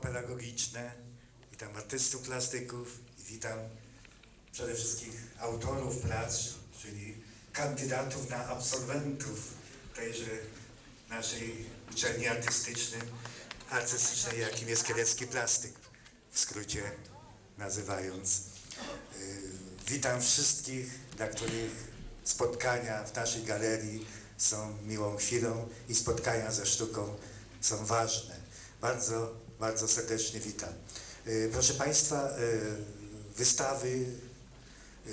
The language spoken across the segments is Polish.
pedagogiczne, witam artystów plastyków i witam przede wszystkim autorów prac, czyli kandydatów na absolwentów tejże naszej uczelni artystycznej, artystycznej, jakim jest kielecki plastyk, w skrócie nazywając. Yy, Witam wszystkich, dla których spotkania w naszej galerii są miłą chwilą i spotkania ze sztuką są ważne. Bardzo, bardzo serdecznie witam. Yy, Proszę Państwa, yy, wystawy yy,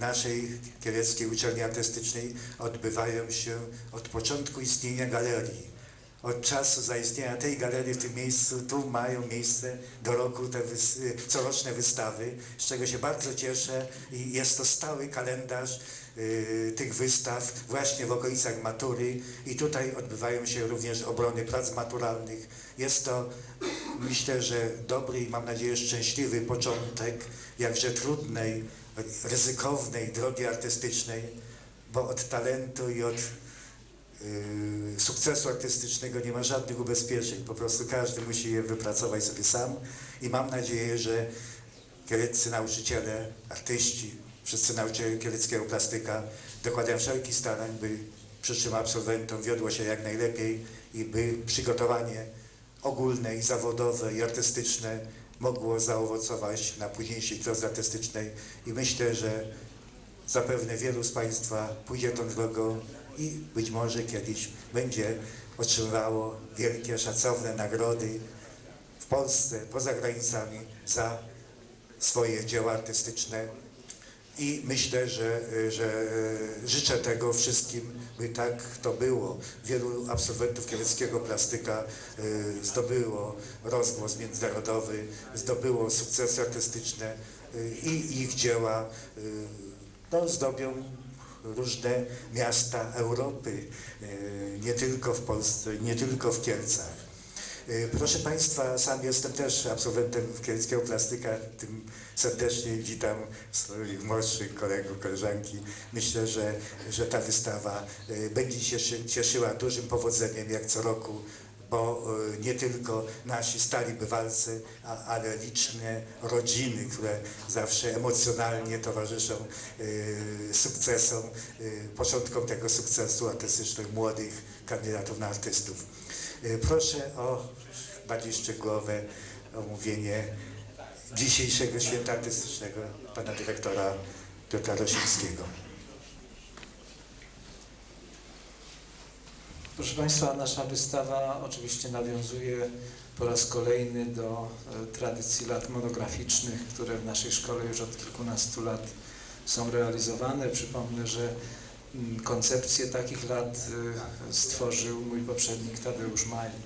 naszej Kieleckiej Uczelni Artystycznej odbywają się od początku istnienia galerii. Od czasu zaistnienia tej galerii w tym miejscu, tu mają miejsce do roku te coroczne wystawy, z czego się bardzo cieszę i jest to stały kalendarz y, tych wystaw właśnie w okolicach matury i tutaj odbywają się również obrony prac maturalnych. Jest to myślę, że dobry i mam nadzieję szczęśliwy początek jakże trudnej, ryzykownej drogi artystycznej, bo od talentu i od yy, sukcesu artystycznego nie ma żadnych ubezpieczeń. Po prostu każdy musi je wypracować sobie sam i mam nadzieję, że kieleccy nauczyciele, artyści, wszyscy nauczyciele kieleckiego plastyka dokładają wszelkich starań, by przyszłym absolwentom wiodło się jak najlepiej i by przygotowanie ogólne i zawodowe i artystyczne mogło zaowocować na późniejszej drodze artystycznej i myślę, że Zapewne wielu z Państwa pójdzie tą drogą i być może kiedyś będzie otrzymywało wielkie, szacowne nagrody w Polsce, poza granicami za swoje dzieła artystyczne. I myślę, że, że życzę tego wszystkim, by tak to było. Wielu absolwentów kieleckiego plastyka y, zdobyło rozgłos międzynarodowy, zdobyło sukcesy artystyczne y, i ich dzieła no, zdobią różne miasta Europy, e, nie tylko w Polsce, nie tylko w Kielcach. E, Proszę Państwa, sam jestem też absolwentem Kielskiego Plastyka, tym serdecznie witam swoich młodszych kolegów, koleżanki. Myślę, że, że ta wystawa e, będzie cieszy, cieszyła dużym powodzeniem, jak co roku, bo e, nie tylko nasi stali bywalcy, ale liczne rodziny, które zawsze emocjonalnie towarzyszą e, sukcesom, początkom tego sukcesu artystycznych młodych kandydatów na artystów. Proszę o bardziej szczegółowe omówienie dzisiejszego święta artystycznego pana dyrektora Piotra Rosińskiego. Proszę Państwa, nasza wystawa oczywiście nawiązuje po raz kolejny do e, tradycji lat monograficznych, które w naszej szkole już od kilkunastu lat są realizowane. Przypomnę, że mm, koncepcję takich lat e, stworzył mój poprzednik Tadeusz Mali.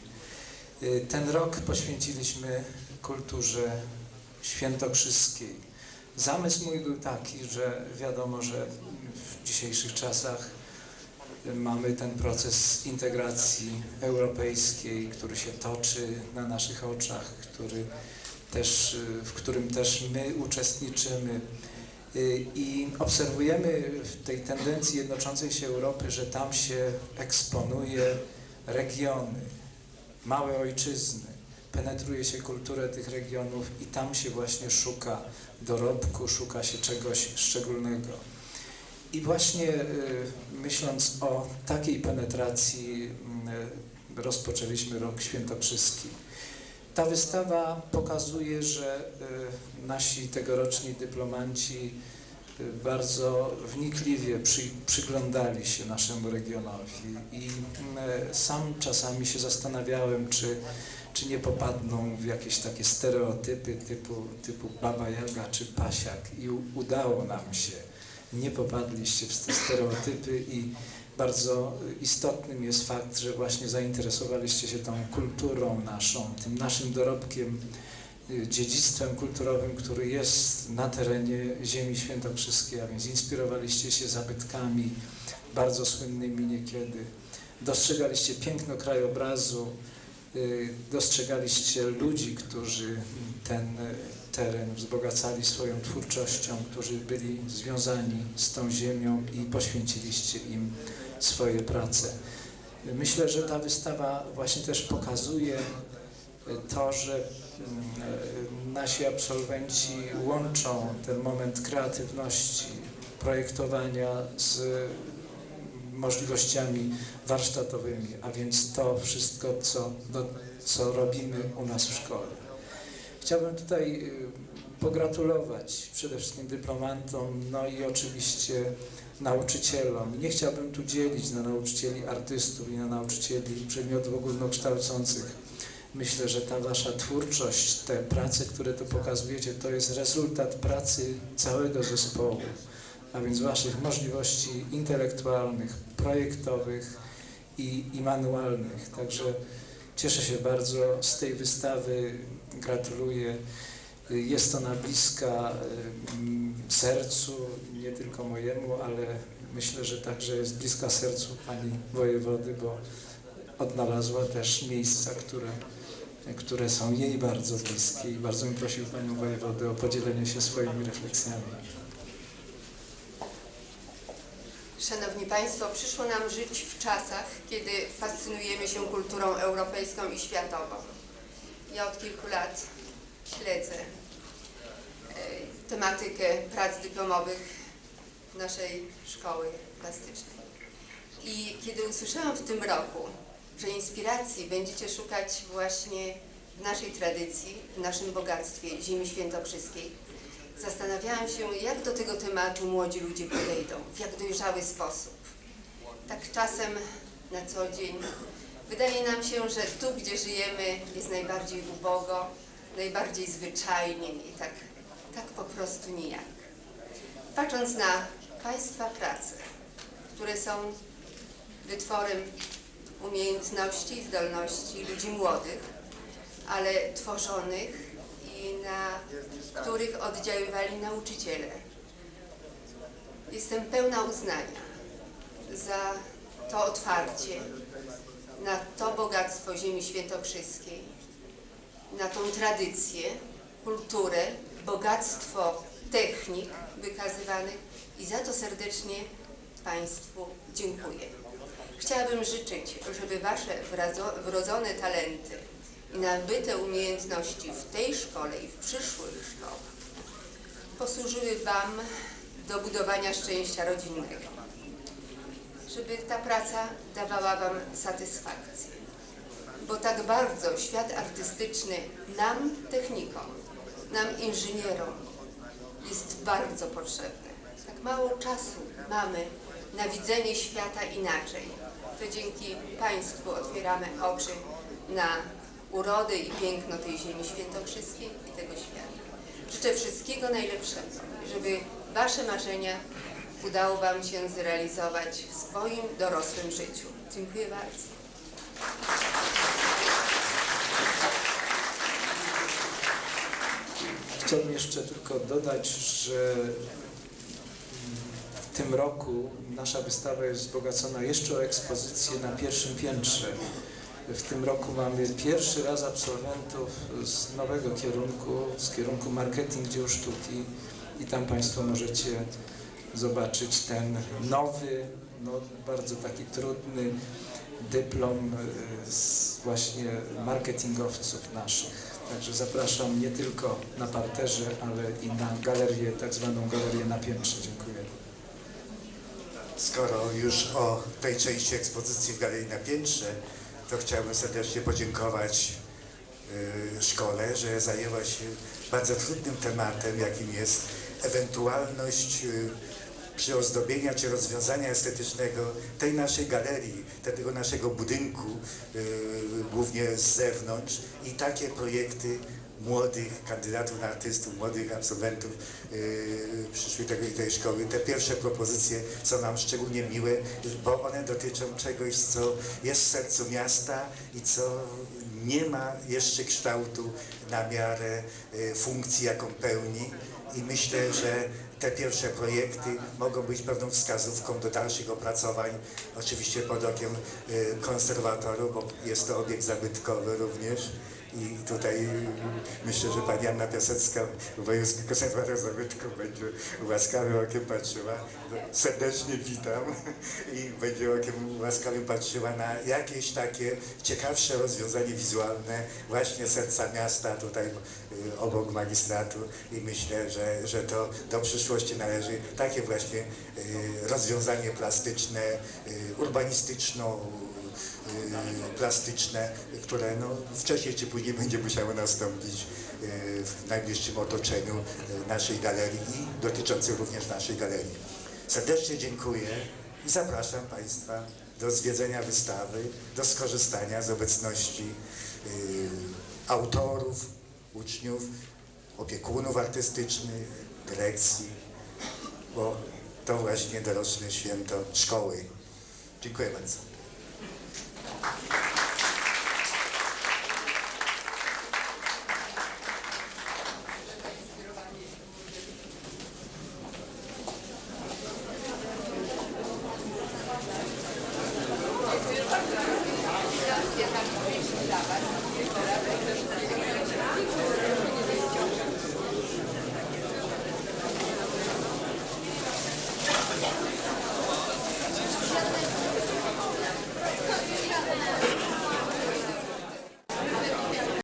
E, Ten rok poświęciliśmy kulturze świętokrzyskiej. Zamysł mój był taki, że wiadomo, że w dzisiejszych czasach mamy ten proces integracji europejskiej, który się toczy na naszych oczach, który też, w którym też my uczestniczymy. I obserwujemy w tej tendencji jednoczącej się Europy, że tam się eksponuje regiony, małe ojczyzny, penetruje się kulturę tych regionów i tam się właśnie szuka dorobku, szuka się czegoś szczególnego. I właśnie y, myśląc o takiej penetracji y, rozpoczęliśmy rok świętokrzyski. Ta wystawa pokazuje, że y, nasi tegoroczni dyplomanci bardzo wnikliwie przy, przyglądali się naszemu regionowi i sam czasami się zastanawiałem, czy, czy nie popadną w jakieś takie stereotypy typu, typu Baba Jaga czy Pasiak i udało nam się. Nie popadliście w te stereotypy i bardzo istotnym jest fakt, że właśnie zainteresowaliście się tą kulturą naszą, tym naszym dorobkiem, y, dziedzictwem kulturowym, który jest na terenie ziemi świętokrzyskiej, a więc inspirowaliście się zabytkami bardzo słynnymi niekiedy, dostrzegaliście piękno krajobrazu, dostrzegaliście ludzi, którzy ten y, teren, wzbogacali swoją twórczością, którzy byli związani z tą ziemią i poświęciliście im swoje prace. Myślę, że ta wystawa właśnie też pokazuje to, że mm, nasi absolwenci łączą ten moment kreatywności, projektowania z możliwościami warsztatowymi, a więc to wszystko, co, no, co robimy u nas w szkole. Chciałbym tutaj y, pogratulować przede wszystkim dyplomantom, no i oczywiście nauczycielom. Nie chciałbym tu dzielić na nauczycieli artystów i na nauczycieli przedmiotów ogólnokształcących. Myślę, że ta wasza twórczość, te prace, które tu pokazujecie, to jest rezultat pracy całego zespołu, a więc waszych możliwości intelektualnych, projektowych i, i manualnych. Także cieszę się bardzo z tej wystawy, gratuluję. Jest ona bliska ym, sercu, nie tylko mojemu, ale myślę, że także jest bliska sercu pani wojewody, bo odnalazła też miejsca, które, które są jej bardzo bliskie i bardzo bym prosił panią wojewodę o podzielenie się swoimi refleksjami. Szanowni Państwo, przyszło nam żyć w czasach, kiedy fascynujemy się kulturą europejską i światową. Ja od kilku lat śledzę e, tematykę prac dyplomowych naszej szkoły plastycznej. I kiedy usłyszałam w tym roku, że inspiracji będziecie szukać właśnie w naszej tradycji, w naszym bogactwie ziemi świętokrzyskiej, zastanawiałam się, jak do tego tematu młodzi ludzie podejdą, w jak dojrzały sposób. Tak czasem na co dzień wydaje nam się, że tu, gdzie żyjemy, jest najbardziej ubogo, najbardziej zwyczajnie i tak, tak po prostu nijak. Patrząc na Państwa prace, które są wytworem umiejętności i zdolności ludzi młodych, ale tworzonych i na których oddziaływali nauczyciele. Jestem pełna uznania za to otwarcie na to bogactwo ziemi świętokrzyskiej, na tą tradycję, kulturę, bogactwo technik wykazywanych i za to serdecznie Państwu dziękuję. Chciałabym życzyć, żeby Wasze wrodzone talenty i nabyte umiejętności w tej szkole i w przyszłych szkołach posłużyły Wam do budowania szczęścia rodzinnego. Żeby ta praca dawała Wam satysfakcję. Bo tak bardzo świat artystyczny nam, technikom, nam, inżynierom, jest bardzo potrzebny. Tak mało czasu mamy na widzenie świata inaczej. To dzięki Państwu otwieramy oczy na urodę i piękno tej ziemi świętokrzyskiej i tego świata. Życzę wszystkiego najlepszego, żeby Wasze marzenia udało Wam się zrealizować w swoim dorosłym życiu. Dziękuję bardzo. Chciałbym jeszcze tylko dodać, że w tym roku nasza wystawa jest wzbogacona jeszcze o ekspozycję na pierwszym piętrze. W tym roku mamy pierwszy raz absolwentów z nowego kierunku, z kierunku marketing dzieł sztuki i tam Państwo możecie zobaczyć ten nowy, no bardzo taki trudny dyplom y, właśnie marketingowców naszych. Także zapraszam nie tylko na parterze, ale i na galerię, tak zwaną galerię na piętrze. Dziękuję. Skoro już o tej części ekspozycji w Galerii na Piętrze, to chciałbym serdecznie podziękować y, szkole, że zajęła się bardzo trudnym tematem, jakim jest ewentualność y, przyozdobienia czy rozwiązania estetycznego tej naszej galerii, tego naszego budynku, y, głównie z zewnątrz i takie projekty młodych kandydatów na artystów, młodych absolwentów yy, przyszłej tego, tej szkoły. Te pierwsze propozycje są nam szczególnie miłe, bo one dotyczą czegoś, co jest w sercu miasta i co nie ma jeszcze kształtu na miarę yy, funkcji, jaką pełni. I myślę, że te pierwsze projekty mogą być pewną wskazówką do dalszych opracowań, oczywiście pod okiem y, konserwatorów, bo jest to obiekt zabytkowy również I tutaj myślę, że pani Anna Piasecka, wojewódzki konserwator zabytków będzie łaskawym okiem patrzyła. No, Serdecznie witam i będzie okiem łaskawym patrzyła na jakieś takie ciekawsze rozwiązanie wizualne właśnie serca miasta tutaj y, obok magistratu i myślę, że, że to do przyszłości należy takie właśnie y, rozwiązanie plastyczne, y, urbanistyczno plastyczne, które no, wcześniej czy później będzie musiało nastąpić y, w najbliższym otoczeniu y, naszej galerii i dotyczących również naszej galerii. Serdecznie dziękuję i zapraszam Państwa do zwiedzenia wystawy, do skorzystania z obecności y, autorów, uczniów, opiekunów artystycznych, dyrekcji, bo to właśnie doroczne święto szkoły. Dziękuję bardzo. Thank you.